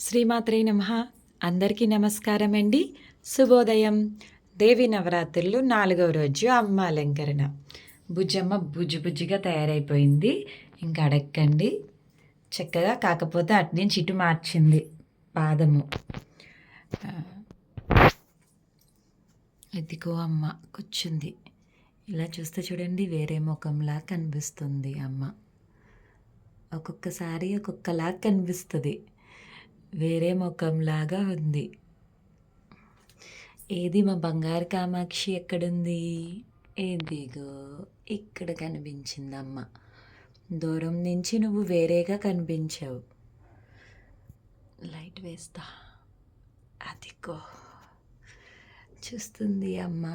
శ్రీమాత్రే నమ. అందరికీ నమస్కారం అండి శుభోదయం. దేవి నవరాత్రులు నాలుగవ రోజు అమ్మ అలంకరణ. బుజ్జమ్మ బుజ్జు బుజ్జిగా తయారైపోయింది. ఇంకా అడక్కండి. చక్కగా కాకపోతే అటు నుంచి ఇటు మార్చింది పాదము. ఎదిగో అమ్మ కూర్చుంది. ఇలా చూస్తే చూడండి వేరే ముఖంలా కనిపిస్తుంది అమ్మ. ఒక్కొక్కసారి ఒక్కొక్కలా కనిపిస్తుంది. వేరే ముఖంలాగా ఉంది. ఏది మా బంగారు కామాక్షి ఎక్కడుంది? ఏదిగో ఇక్కడ కనిపించిందమ్మ. దూరం నుంచి నువ్వు వేరేగా కనిపించావు. లైట్ వేస్తా. అదిగో చూస్తుంది అమ్మ.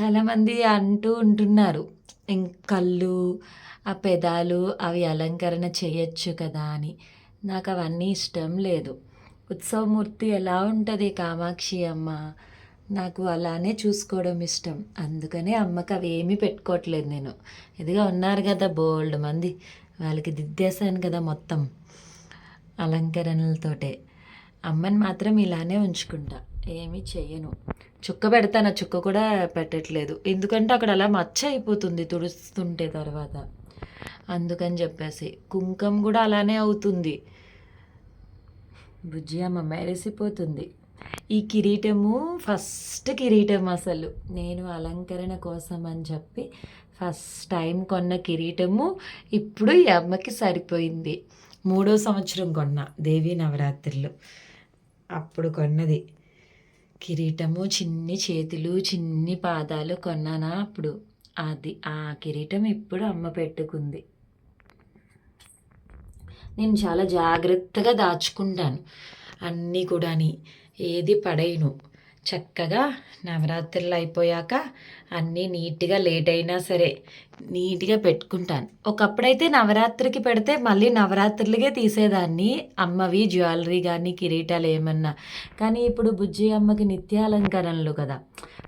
చాలామంది అంటూ ఉంటున్నారు. కళ్ళు ఆ పెదాలు అవి అలంకరణ చేయొచ్చు కదా అని. నాకు అవన్నీ ఇష్టం లేదు. ఉత్సవమూర్తి ఎలా ఉంటుంది కామాక్షి అమ్మ? నాకు అలానే చూసుకోవడం ఇష్టం. అందుకనే అమ్మకి అవి ఏమీ పెట్టుకోవట్లేదు నేను. ఇదిగా ఉన్నారు కదా బోల్డ్ మంది. వాళ్ళకి దిద్దేశాను కదా మొత్తం అలంకరణలతోటే. అమ్మని మాత్రం ఇలానే ఉంచుకుంటా. ఏమీ చెయ్యను. చుక్క పెడతాను ఆ చుక్క కూడా పెట్టట్లేదు. ఎందుకంటే అక్కడ అలా మచ్చ అయిపోతుంది తుడుస్తుంటే తర్వాత. అందుకని చెప్పేసి కుంకం కూడా అలానే అవుతుంది. బుజ్జి అమ్మ మెరిసిపోతుంది. ఈ కిరీటము ఫస్ట్ కిరీటం అసలు. నేను అలంకరణ కోసం అని చెప్పి ఫస్ట్ టైం కొన్న కిరీటము ఇప్పుడు ఈ అమ్మకి సరిపోయింది. మూడో సంవత్సరం కొన్న దేవీ నవరాత్రులు. అప్పుడు కొన్నది. కిరీటము చిన్ని చేతులు చిన్ని పాదాలు కొన్నానా అప్పుడు? అది ఆ కిరీటం ఇప్పుడు అమ్మ పెట్టుకుంది. నేను చాలా జాగ్రత్తగా దాచుకుంటాను. అన్నీ కూడాని ఏది పడేయను. చక్కగా నవరాత్రులు అయిపోయాక అన్నీ నీట్గా లేట్ అయినా సరే నీట్గా పెట్టుకుంటాను. ఒకప్పుడైతే నవరాత్రికి పెడితే మళ్ళీ నవరాత్రులకే తీసేదాన్ని అమ్మవి జ్యువెలరీ కానీ కిరీటాలు ఏమన్నా. కానీ ఇప్పుడు బుజ్జి అమ్మకి నిత్యాలంకరణలు కదా.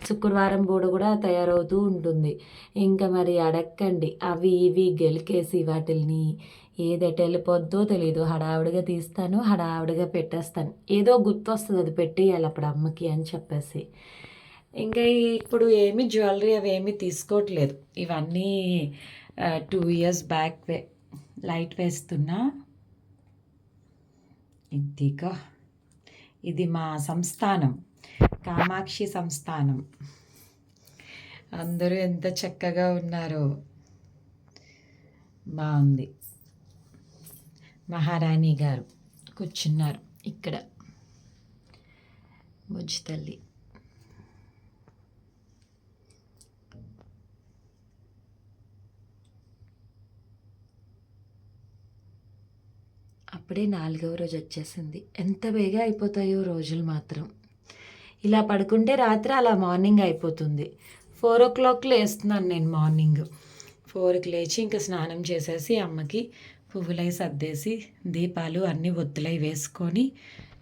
శుక్రవారం పూట కూడా తయారవుతూ ఉంటుంది. ఇంకా మరి అడక్కండి. అవి ఇవి గెలికేసి వాటిల్ని ఏదైతే వెళ్ళిపోద్దో తెలియదు హడావుడిగా తీస్తాను హడావుడిగా పెట్టేస్తాను. ఏదో గుర్తు వస్తుంది అది పెట్టేయాలి అప్పుడు అమ్మకి అని చెప్పేసి. ఇంకా ఇప్పుడు ఏమి జ్యువెలరీ అవి ఏమీ తీసుకోవట్లేదు. ఇవన్నీ టూ ఇయర్స్ బ్యాక్ వే లైట్ వేస్తున్నా. ఇదిగో ఇది మా సంస్థానం. కామాక్షి సంస్థానం. అందరూ ఎంత చక్కగా ఉన్నారో. బాగుంది. మహారాణి గారు కూర్చున్నారు ఇక్కడ. బుజ్జి తల్లి. అప్పుడే నాలుగవ రోజు వచ్చేసింది. ఎంత బేగా అయిపోతాయో రోజులు మాత్రం. ఇలా పడుకుంటే రాత్రి అలా మార్నింగ్ అయిపోతుంది. ఫోర్ ఓ క్లాక్ లేస్తున్నాను నేను మార్నింగ్. ఫోర్కి లేచి ఇంకా స్నానం చేసేసి అమ్మకి పువ్వులై సర్దేసి దీపాలు అన్నీ ఒత్తులై వేసుకొని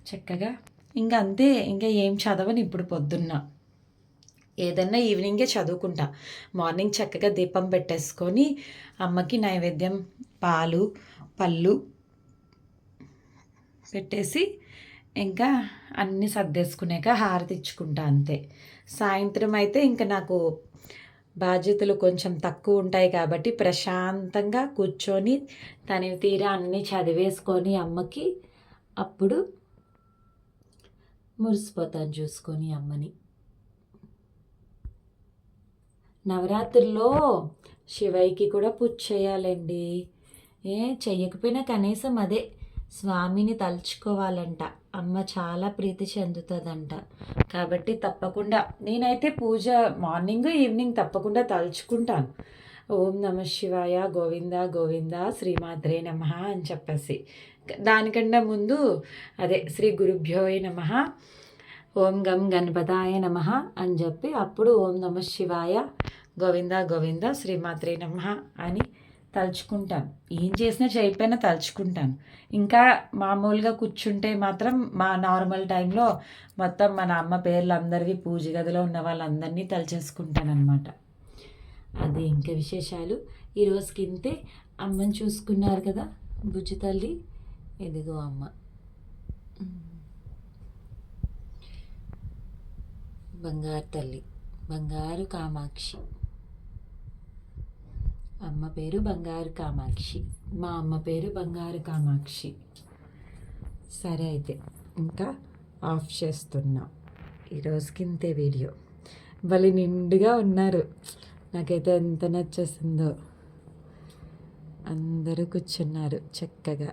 చక్కగా ఇంకా అంతే ఇంకా ఏం చదవని ఇప్పుడు పొద్దున్న. ఏదన్నా ఈవినింగే చదువుకుంటా. మార్నింగ్ చక్కగా దీపం పెట్టేసుకొని అమ్మకి నైవేద్యం పాలు పళ్ళు పెట్టేసి ఇంకా అన్నీ సర్దేసుకునేక హారతి ఇచ్చుకుంటా అంతే. సాయంత్రం అయితే ఇంకా నాకు బాధ్యతలు కొంచెం తక్కువ ఉంటాయి కాబట్టి ప్రశాంతంగా కూర్చొని తనివి తీరా అన్నీ చదివేసుకొని అమ్మకి అప్పుడు మురిసిపోతాను చూసుకొని అమ్మని. నవరాత్రుల్లో శివయ్యకి కూడా పూజ చేయాలండి. ఏ చెయ్యకపోయినా కనీసం అదే స్వామిని తలుచుకోవాలంట. అమ్మ చాలా ప్రీతి చెందుతుందంట. కాబట్టి తప్పకుండా నేనైతే పూజ మార్నింగ్ ఈవినింగ్ తప్పకుండా తలుచుకుంటాను. ఓం నమ శివాయ గోవింద గోవింద శ్రీమాత్రే నమ అని చెప్పేసి. దానికన్నా ముందు అదే శ్రీ గురుభ్యోయ నమ ఓం గం గణపతాయ నమ అని చెప్పి అప్పుడు ఓం నమ శివాయ గోవింద గోవింద శ్రీమాత్రే నమ అని తలుచుకుంటాను. ఏం చేసినా చేయకపోయినా తలుచుకుంటాను. ఇంకా మామూలుగా కూర్చుంటే మాత్రం మా నార్మల్ టైంలో మొత్తం మన అమ్మ పేర్లు అందరివి పూజ గదిలో ఉన్న వాళ్ళందరినీ తలచేసుకుంటాను అనమాట అది ఇంకా విశేషాలు. ఈరోజు రోజుకి ఇంతే అమ్మని చూసుకున్నారు కదా బుజ్జి తల్లి. ఎదుగో అమ్మ. బంగారు తల్లి. బంగారు కామాక్షి. అమ్మ పేరు బంగారు కామాక్షి. మా అమ్మ పేరు బంగారు కామాక్షి. సరే అయితే ఇంకా ఆఫ్ చేస్తున్నా. ఈరోజుకి ఇంతే వీడియో. వాళ్ళు నిండుగా ఉన్నారు. నాకైతే ఎంత నచ్చేసిందో. అందరూ కూర్చున్నారు చక్కగా.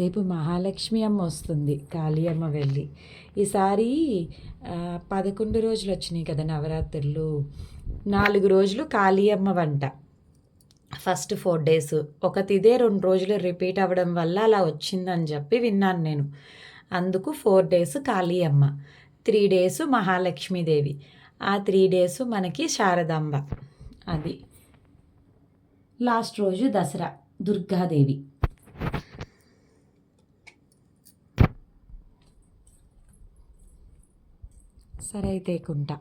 రేపు మహాలక్ష్మి అమ్మ వస్తుంది కాళీ అమ్మ వెళ్ళి. ఈసారి పదకొండు రోజులు వచ్చినాయి కదా నవరాత్రులు. నాలుగు రోజులు కాళీయమ్మ వంట. First four days. ఒక తిదే రెండు రోజులు రిపీట్ అవ్వడం వల్ల అలా వచ్చిందని చెప్పి విన్నాను నేను. అందుకు four days Kaliyamma three days Mahalakshmidevi. ఆ త్రీ డేస్ మనకి శారదాంబ. అది. లాస్ట్ రోజు దసరా. దుర్గాదేవి. సరే అయితే కుంటా.